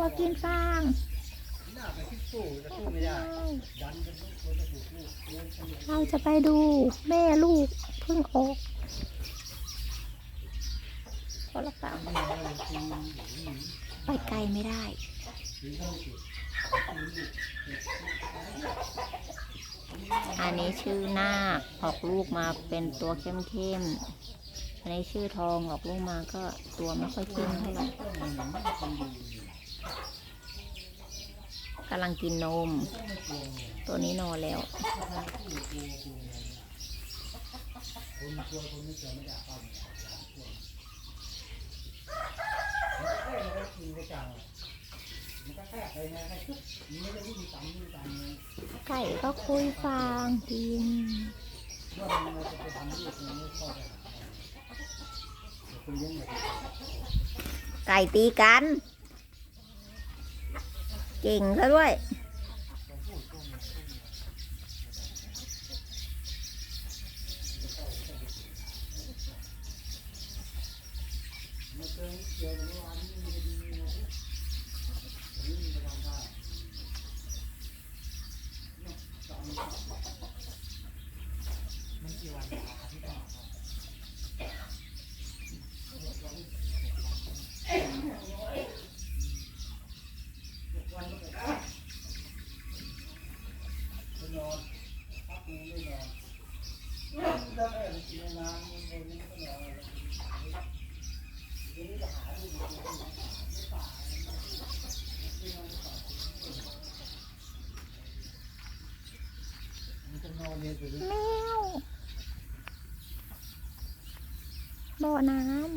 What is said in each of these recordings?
วัวกินฟางเราจะไปดูแม่ลูกเพิ่งออกพอละเปล่าไม่เอาไปไกลไม่ได้อันนี้ชื่อนาคออกลูกมาเป็นตัวเข้มๆ อันนี้ชื่อทองออกลูกมาก็ตัวไม่ค่อยเข้มเท่าไหร่ กำลังกินนม ตัวนี้นอนแล้ว ไก่ก็คุยฟางกินไก่ตีกัน เก่งซะด้วยมันเจอเจอเมื่อวานนี้มันจะดีนะนี่มันจะทำได้มันกี่วันอาทิตย์ต่อ ไม่นอนพักนึงไม่นอนถ้าแม่ไปกินนานมันคนนี้ก็นอนเลยทีนี้จะหาดูดีๆไม่ป่าไม่นอนไม่ป่ามันจะนอนเนี่ยไปเลย แมว บ่อน้ำ เรื่อง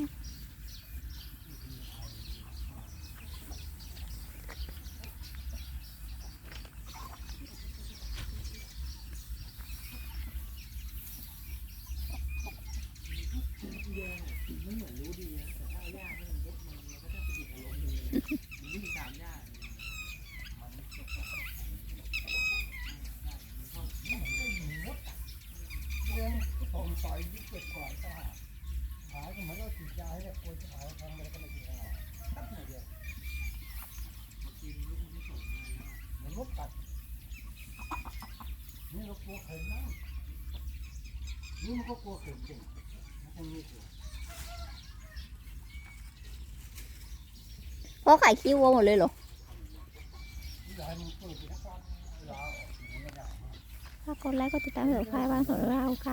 ผมซอยยี่สิบเจ็ดกว่าก็หาหาก็เหมือนเราฉีดยาให้เนี่ยคนจะหาทางอะไรก็ไม่กินะตัดหน่อยเดียวเหมือนมดกัดนี่เรากลัวเข็มนะนี่มันก็กลัวเข็มจริงมันไม่กลัว เพราะไข่คิ้วัวหมดเลยเหรออยากให้มันเปิดอีกกครั้งเวลากมันไม่ได้ฝากกดไลค์กดติดตามเผื่อใครบ้างของเราค่ะ